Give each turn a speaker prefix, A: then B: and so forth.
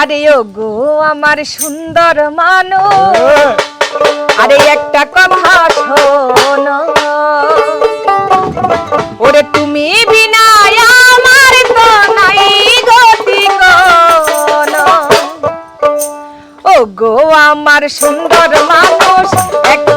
A: আরে ও গো আমার সুন্দর মানো। আরে একটা কথা শোনো। ওরে তুমি বিনায়, আমার তো নাই গতি ও গো আমার সুন্দর মানুষ, একটা